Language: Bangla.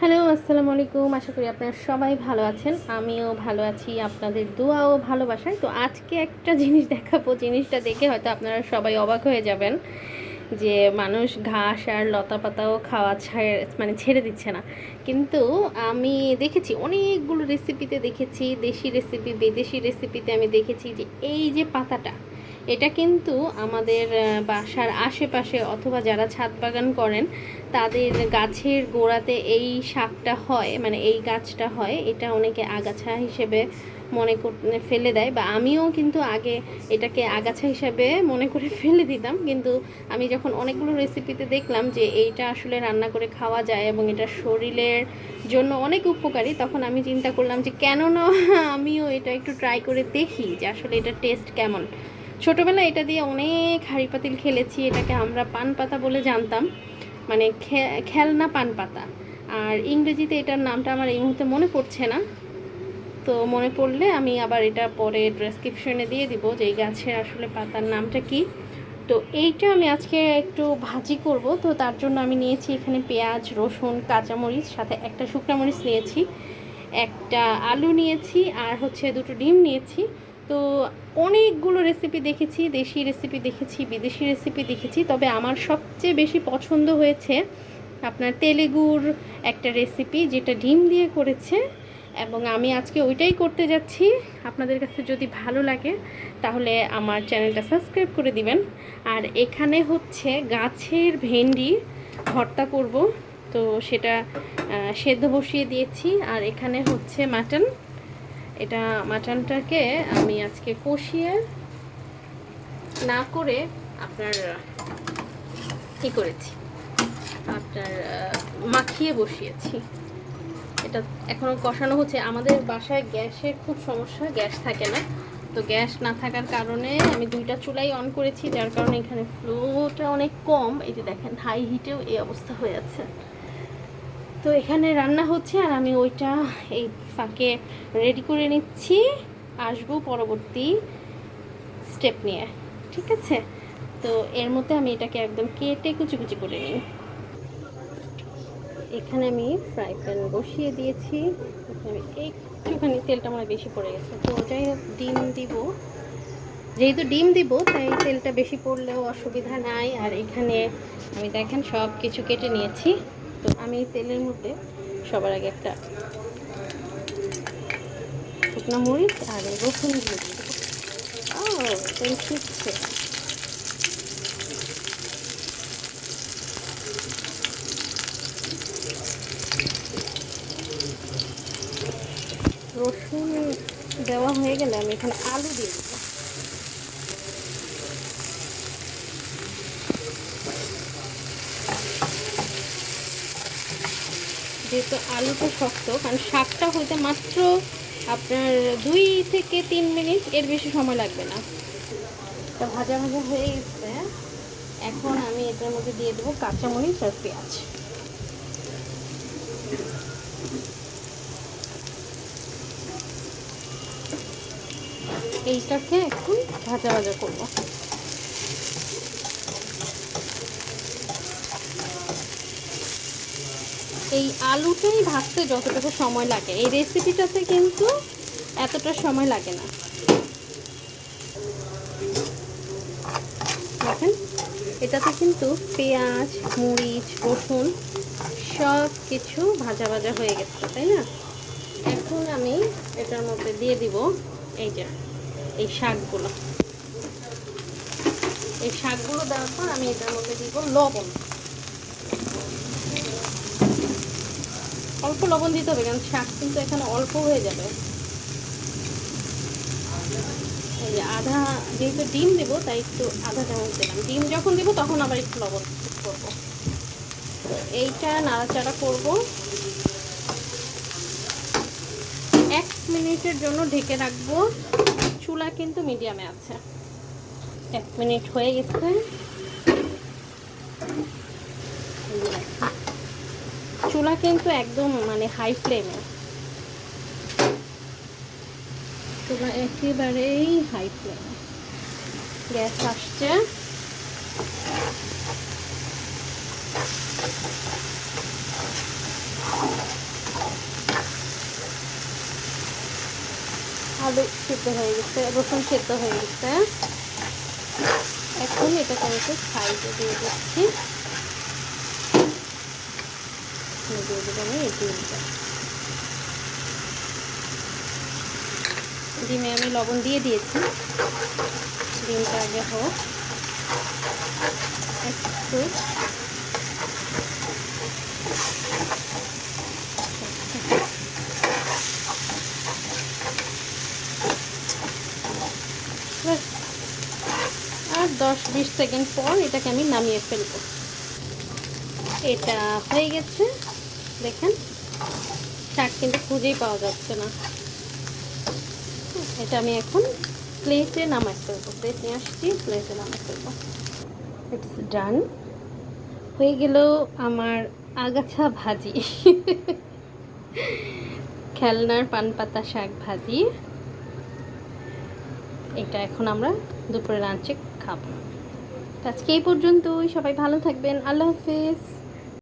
হ্যালো, আসসালামু আলাইকুম। আশা করি আপনারা সবাই ভালো আছেন। আমিও ভালো আছি। আপনাদের দোয়া ও ভালোবাসায়। তো আজকে একটা জিনিস দেখাবো। জিনিসটা দেখে হয়তো আপনারা সবাই অবাক হয়ে যাবেন যে মানুষ ঘাস আর লতা পাতাও খাওয়া ছেড়ে মানে ছেড়ে দিচ্ছে না। কিন্তু আমি দেখেছি, অনেকগুলো রেসিপিতে দেখেছি, দেশি রেসিপি বিদেশি রেসিপিতে আমি দেখেছি যে এই যে পাতাটা এটা কিন্তু আমাদের বাসার আশেপাশে অথবা যারা ছাদ বাগান করেন, তাদের গাছের গোড়াতে এই শাকটা হয় মানে এই গাছটা হয়, এটা অনেকে আগাছা হিসেবে মনে করে, ফেলে দেয় বা আমিও কিন্তু আগে এটাকে আগাছা হিসাবে মনে করে ফেলে দিতাম। কিন্তু আমি যখন অনেকগুলো রেসিপিতে দেখলাম যে এইটা আসলে রান্না করে খাওয়া যায় এবং এটা শরীরের জন্য অনেক উপকারী, তখন আমি চিন্তা করলাম যে কেন না আমিও এটা একটু ট্রাই করে দেখি যে আসলে এটা টেস্ট কেমন। ছোটোবেলায় এটা দিয়ে অনেক হাঁড়ি পাতিল খেলেছি, এটাকে আমরা পান পাতা বলে জানতাম। মানে খেলনা পান পাতা আর ইংরেজিতে এটার নামটা আমার এই মুহূর্তে মনে পড়ছে না। তো মনে পড়লে আমি আবার এটা পরে ডেসক্রিপশনে দিয়ে দিব যে এই গাছের আসলে পাতার নামটা কি। তো এইটা আমি আজকে একটু ভাজি করব। তো তার জন্য আমি নিয়েছি এখানে পেঁয়াজ, রসুন, কাঁচামরিচ, সাথে একটা শুকনো মরিচ নিয়েছি, একটা আলু নিয়েছি, আর হচ্ছে দুটো ডিম নিয়েছি। তো অনেকগুলো রেসিপি দেখেছি, দেশি রেসিপি দেখেছি, বিদেশি রেসিপি দেখেছি, তবে আমার সবচেয়ে বেশি পছন্দ হয়েছে আপনার তেলেগুর একটা রেসিপি যেটা ডিম দিয়ে করেছে এবং আমি আজকে ওইটাই করতে যাচ্ছি। আপনাদের কাছে যদি ভালো লাগে তাহলে আমার চ্যানেলটা সাবস্ক্রাইব করে দিবেন। আর এখানে হচ্ছে গাছের ভেন্ডি ভর্তা করব, তো সেটা সেদ্ধ বসিয়ে দিয়েছি। আর এখানে হচ্ছে মাটন এটা মাটনটাকে আমি আজকে কষিয়ে না করে আপনার, কী করেছি? আপনার মাখিয়ে বসিয়েছি। এটা এখনও কষানো হচ্ছে। আমাদের বাসায় গ্যাসের খুব সমস্যা, গ্যাস থাকে না। তো গ্যাস না থাকার কারণে আমি দুইটা চুলাই অন করেছি, যার কারণে এখানে ফ্লোটা অনেক কম। এই যে দেখেন হাই হিটেও এই অবস্থা হয়ে আছে। তো এখানে রান্না হচ্ছে আর আমি ওইটা এই ফাঁকে রেডি করে নিচ্ছি। আসব পরবর্তী স্টেপ নিয়ে, ঠিক আছে? তো এর মধ্যে আমি এটাকে একদম কেটে কুচি কুচি করে নিই। এখানে আমি ফ্রাই প্যান বসিয়ে দিয়েছি। একটুখানি তেলটা আমার বেশি পড়ে গেছে, তো যাই ডিম দিব। যেহেতু ডিম দিব, তাই তেলটা বেশি পড়লেও অসুবিধা নাই। আর এখানে আমি দেখেন সব কিছু কেটে নিয়েছি। তো আমি তেলের মধ্যে সবার আগে একটা শুকনো মরিচ আর রসুন দিয়ে ও রসুন দেওয়া হয়ে গেলে আমি এখানে আলু দিয়ে দেবো যেহেতু আলুটা শক্ত, কারণ শাকটা হইতে মাত্র আপনার দুই থেকে তিন মিনিট, এর বেশি সময় লাগবে না। এটা ভাজা ভাজা হয়ে গেছে। এখন আমি এটার মধ্যে দিয়ে দেবো কাঁচামরিচ আর পেঁয়াজ। এইটাকে একটু ভাজা ভাজা করব। এই আলুটাই ভাজতে যতটুকু সময় লাগে। এই রেসিপিটাতে কিন্তু এতটা সময় লাগে না। দেখেন, এটাতে কিন্তু পেঁয়াজ, মরিচ, রসুন সব কিছু ভাজা ভাজা হয়ে গেছে, তাই না? এখন আমি এটার মধ্যে দিয়ে দিব এই যে, এই শাকগুলো। এই শাকগুলো দেওয়ার পর আমি এটার মধ্যে দিব লবণ। অল্প লবণ দিতে হবে, কারণ শাক কিন্তু এখানে অল্প হয়ে যাবে। এই যে আধা, যেহেতু ডিম দেবো, তাই একটু আধা চামচ দিলাম। ডিম যখন দেবো, তখন আবার একটু লবণ করব। এইটা নাড়াচাড়া করব। এক মিনিটের জন্য ঢেকে রাখব। চুলা কিন্তু মিডিয়ামে আছে। এক মিনিট হয়ে গেছে। চুলা কিন্তু একদম মানে হাই ফ্লেমে চুলা একেবারেই হাই ফ্লেমে গ্যাস আসছে। আলু সেদ্ধ হয়ে গেছে, রসুন সেদ্ধ হয়ে গেছে। এখন এটা কিন্তু একটু সাইডে দিয়ে দিচ্ছি। দিয়ে দেবো, আমি ডিমটা। ডিমে আমি লবণ দিয়ে দিয়েছি। ডিমটা আগে হোক। একটু। আর দশ বিশ সেকেন্ড পর এটাকে আমি নামিয়ে ফেলব। এটা হয়ে গেছে। দেখেন শাক কিন্তু খুঁজেই পাওয়া যাচ্ছে না। এটা আমি এখন প্লেটে নামাই ফেলব। প্লেট নিয়ে আসছি প্লেটে নামাই ফেলব। ইটস ডান হয়ে গেল আমার আগাছা ভাজি। খেলনার পান পাতা শাক ভাজি। এটা এখন আমরা দুপুরে লাঞ্চে খাব। আজকে এই পর্যন্তই। সবাই ভালো থাকবেন। আল্লাহ হাফেজ।